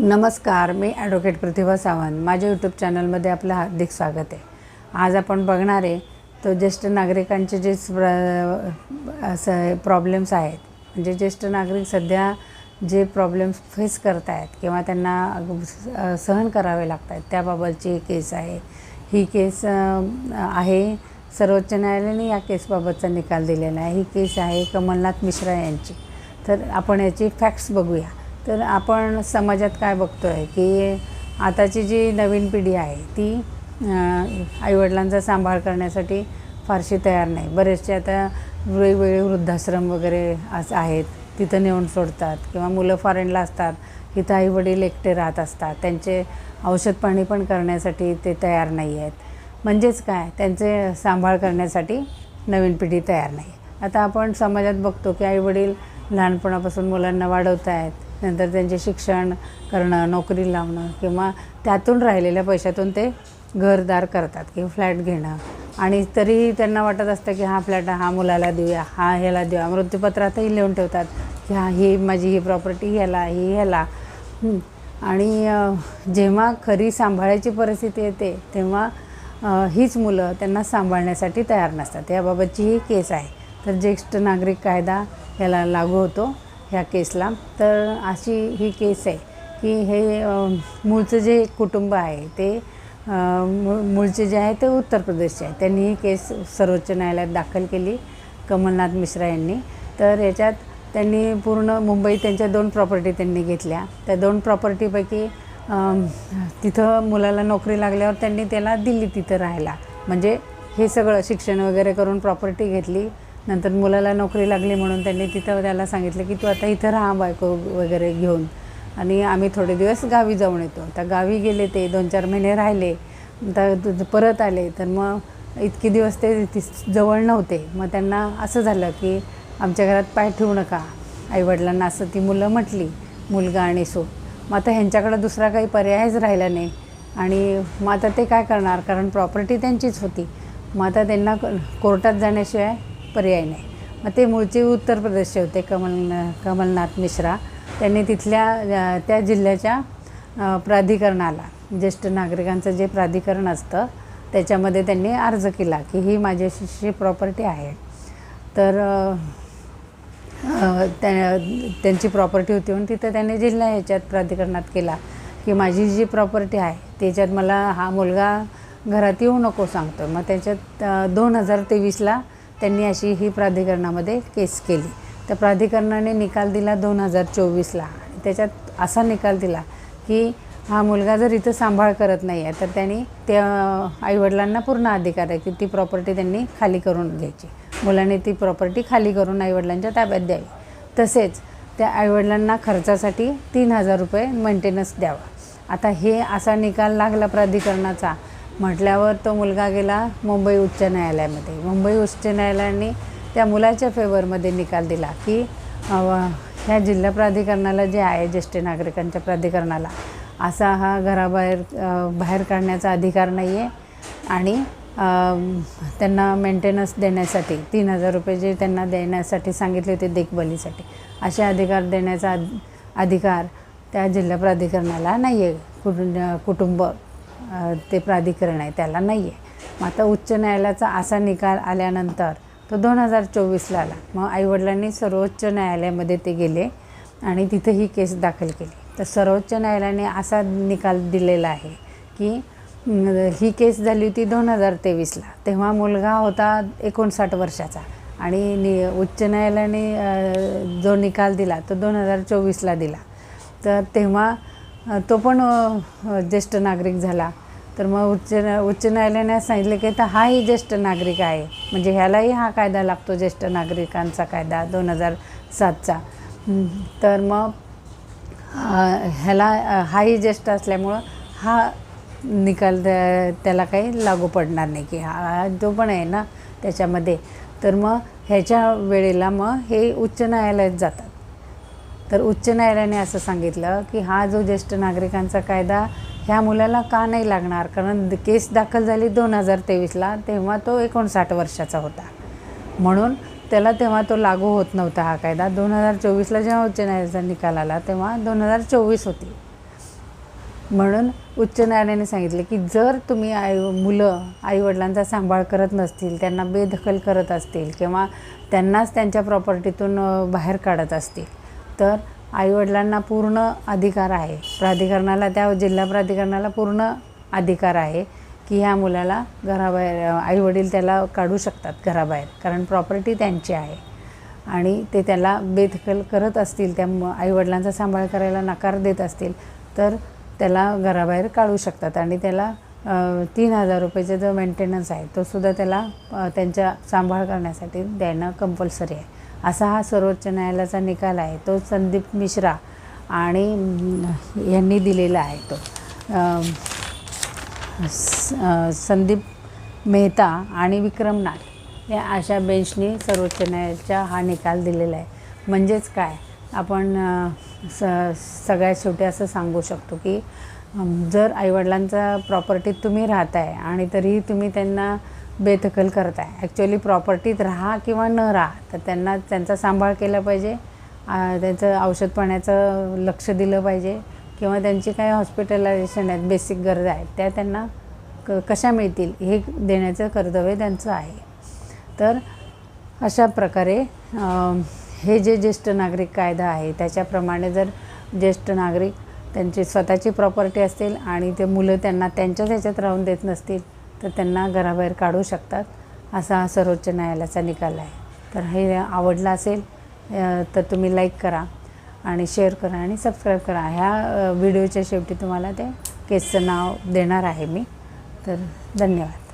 नमस्कार मी ॲडव्होकेट प्रतिभा सावंत. माझ्या यूट्यूब चॅनलमध्ये आपलं हार्दिक स्वागत आहे. आज आपण बघणार आहे तो ज्येष्ठ नागरिकांचे जे प्र- असं प्रॉब्लेम्स आहेत म्हणजे ज्येष्ठ नागरिक सध्या जे प्रॉब्लेम्स फेस करत आहेत किंवा त्यांना सहन करावे लागत आहेत त्याबाबतची केस आहे. ही केस आहे सर्वोच्च न्यायालयाने या केसबाबतचा निकाल दिलेला आहे. ही केस आहे कमलनाथ मिश्रा यांची. तर आपण याची फॅक्ट्स बघूया. तर आपण समाजात काय बघतो आहे की आताची जी नवीन पिढी आहे ती आईवडिलांचा सांभाळ करण्यासाठी फारशी तयार नाही. बरेचसे आता वेगवेगळे वृद्धाश्रम वगैरे असं आहेत. तिथं नेऊन सोडतात किंवा मुलं फॉरेनला असतात. तिथं आईवडील एकटे राहत असतात. त्यांचे औषध पाणी पण करण्यासाठी ते तयार नाही आहेत. म्हणजेच काय? त्यांचे सांभाळ करण्यासाठी नवीन पिढी तयार नाही. आता आपण समाजात बघतो की आईवडील लहानपणापासून मुलांना वाढवत आहेत नंतर त्यांचे शिक्षण करणं नोकरी लावणं किंवा त्यातून राहिलेल्या पैशातून ते घरदार करतात किंवा फ्लॅट घेणं. आणि तरीही त्यांना वाटत असतं की हा फ्लॅट हा मुलाला देऊया हा ह्याला देऊया. मृत्यूपत्रातही लिहून ठेवतात की हा ही माझी ही प्रॉपर्टी ह्याला ही ह्याला. आणि जेव्हा खरी सांभाळायची परिस्थिती येते तेव्हा हीच मुलं त्यांना सांभाळण्यासाठी तयार नसतात. याबाबतची ही केस आहे. तर ज्येष्ठ नागरिक कायदा याला लागू होतो. ह्या केसला. तर अशी ही केस आहे की हे मूळचं जे कुटुंब आहे ते मूळ मूळचे जे आहे ते उत्तर प्रदेशचे आहे. त्यांनी ही केस सर्वोच्च न्यायालयात दाखल केली कमलनाथ मिश्रा यांनी. तर याच्यात त्यांनी पूर्ण मुंबई त्यांच्या दोन प्रॉपर्टी त्यांनी घेतल्या. त्या दोन प्रॉपर्टीपैकी तिथं मुलाला नोकरी लागल्यावर त्यांनी त्याला दिली तिथं राहायला. म्हणजे हे सगळं शिक्षण वगैरे करून प्रॉपर्टी घेतली. नंतर मुलाला नोकरी लागली म्हणून त्यांनी तिथं त्याला सांगितलं की तू आता इथं राहा बायको वगैरे घेऊन. आणि आम्ही थोडे दिवस गावी जाऊन येतो. आता गावी गेले ते दोन चार महिने राहिले. तर परत आले तर मग इतके दिवस ते जवळ नव्हते. मग त्यांना असं झालं की आमच्या घरात पाय ठेवू नका. आईवडिलांना असं ती मुलं म्हटली मुलगा आणि सो मग आता ह्यांच्याकडं दुसरा काही पर्यायच राहिला नाही. आणि मग आता ते काय करणार? कारण प्रॉपर्टी त्यांचीच होती. मग आता त्यांना क- कोर्टात जाण्याशिवाय पर्याय नाही. मग ते मूळचे उत्तर प्रदेशचे होते कमल कमलनाथ मिश्रा. त्यांनी तिथल्या त्या जिल्ह्याच्या प्राधिकरणाला ज्येष्ठ नागरिकांचं जे प्राधिकरण असतं त्याच्यामध्ये त्यांनी अर्ज केला की ही माझ्याशी प्रॉपर्टी आहे. तर त्या त्यांची प्रॉपर्टी होती म्हणून तिथं त्यांनी जिल्हा ह्याच्यात प्राधिकरणात केला की माझी जी प्रॉपर्टी आहे त्याच्यात मला हा मुलगा घरात येऊ नको सांगतो मग त्याच्यात दोन हजार तेवीसला त्यांनी अशी ही प्राधिकरणामध्ये केस केली. तर प्राधिकरणाने निकाल दिला दोन हजार चोवीसला. आणि त्याच्यात असा निकाल दिला की हा मुलगा जर इथं सांभाळ करत नाही आहे तर त्यांनी त्या आईवडिलांना पूर्ण अधिकार आहे की ती प्रॉपर्टी त्यांनी खाली करून घ्यायची. मुलाने ती प्रॉपर्टी खाली करून आईवडिलांच्या ताब्यात द्यावी. तसेच त्या आईवडिलांना खर्चासाठी तीन हजार रुपये मेंटेनन्स द्यावा. आता हे असा निकाल लागला प्राधिकरणाचा म्हटल्यावर तो मुलगा गेला मुंबई उच्च न्यायालयामध्ये. मुंबई उच्च न्यायालयाने त्या मुलाच्या फेवरमध्ये निकाल दिला की ह्या जिल्हा प्राधिकरणाला जे आहे ज्येष्ठ नागरिकांच्या प्राधिकरणाला असा हा घराबाहेर बाहेर काढण्याचा अधिकार नाही आहे आणि त्यांना मेंटेनन्स देण्यासाठी तीन हजार रुपये जे त्यांना देण्यासाठी सांगितले होते देखभालीसाठी असे अधिकार देण्याचा अधिकार त्या जिल्हा प्राधिकरणाला नाही आहे कुटुंब कुटुंब ते प्राधिकरण आहे त्याला नाही आहे मग आता उच्च न्यायालयाचा असा निकाल आल्यानंतर तो दोन हजार चोवीसला आला. मग आईवडिलांनी सर्वोच्च न्यायालयामध्ये ते गेले आणि तिथे ही केस दाखल केली. तर सर्वोच्च न्यायालयाने असा निकाल दिलेला आहे की ही केस झाली होती दोन हजार तेवीसला. तेव्हा मुलगा होता एकोणसाठ वर्षाचा. आणि नि उच्च न्यायालयाने जो निकाल दिला तो दोन हजार चोवीसला दिला. तर तेव्हा तो पण ज्येष्ठ नागरिक झाला. तर मग उच्च उच्च न्यायालयाने सांगितलं की तर हाही ज्येष्ठ नागरिक आहे. म्हणजे ह्यालाही हा कायदा लागतो ज्येष्ठ नागरिकांचा कायदा दोन हजार सातचा. तर मग ह्याला हाही ज्येष्ठ असल्यामुळं हा निकाल त्याला काही लागू पडणार नाही की हा जो पण आहे ना त्याच्यामध्ये. तर मग ह्याच्या वेळेला मग हे उच्च न्यायालयात जातात. तर उच्च न्यायालयाने असं सांगितलं की हा जो ज्येष्ठ नागरिकांचा कायदा ह्या मुलाला का नाही लागणार? कारण केस दाखल झाली दोन हजार तेवीसला तेव्हा तो एकोणसाठ वर्षाचा होता. म्हणून त्याला तेव्हा तो लागू होत नव्हता हा कायदा. दोन हजार चोवीसला जेव्हा उच्च न्यायालयाचा निकाल आला तेव्हा दोन हजार चोवीस होती. म्हणून उच्च न्यायालयाने सांगितले की जर तुम्ही आई मुलं आईवडिलांचा सांभाळ करत नसतील त्यांना बेदखल करत असतील किंवा त्यांनाच त्यांच्या प्रॉपर्टीतून बाहेर काढत असतील तर आईवडिलांना पूर्ण अधिकार आहे. प्राधिकरणाला त्या जिल्हा प्राधिकरणाला पूर्ण अधिकार आहे की ह्या मुलाला घराबाहेर आईवडील त्याला काढू शकतात घराबाहेर कारण प्रॉपर्टी त्यांची आहे. आणि ते त्याला बेदखल करत असतील त्या आईवडिलांचा सांभाळ करायला नकार देत असतील तर त्याला घराबाहेर काढू शकतात. आणि त्याला तीन हजार रुपयाचा जो मेंटेनन्स आहे तो सुद्धा त्याला त्यांच्या सांभाळ करण्यासाठी द्यायला कंपल्सरी आहे. असा हा सर्वोच्च न्यायालयाचा निकाल आहे. तो संदीप मिश्रा आणि यांनी दिलेला आहे तो. स- संदीप मेहता आणि विक्रम नाथ या अशा बेंचनी सर्वोच्च न्यायालयाचा हा निकाल दिलेला आहे. म्हणजेच काय? आपण स सगळ्यात शेवटी असं सांगू शकतो की जर आईवडिलांचा प्रॉपर्टीत तुम्ही राहताय आणि तरीही तुम्ही त्यांना बेदखल करत आहे. ॲक्च्युली प्रॉपर्टीत राहा किंवा न राहा तर त्यांना त्यांचा सांभाळ केला पाहिजे. त्यांचं औषध पाण्याचं लक्ष दिलं पाहिजे. किंवा त्यांची काही हॉस्पिटलायझेशन आहेत बेसिक गरजा आहेत त्या त्यांना क कशा मिळतील हे देण्याचं कर्तव्य त्यांचं आहे. तर अशा प्रकारे हे जे ज्येष्ठ नागरिक कायदा आहे त्याच्याप्रमाणे जर ज्येष्ठ नागरिक त्यांची स्वतःची प्रॉपर्टी असतील आणि ते मुलं त्यांना त्यांच्याच ह्याच्यात राहून देत नसतील तर त्यांना घराबाहेर काढू शकतात असा हा सर्वोच्च न्यायालयाचा निकाल आहे. तर हे आवडलं असेल तर तुम्ही लाईक करा आणि शेअर करा आणि सबस्क्राईब करा. ह्या व्हिडिओच्या शेवटी तुम्हाला ते केसचं नाव देणार आहे मी. तर धन्यवाद.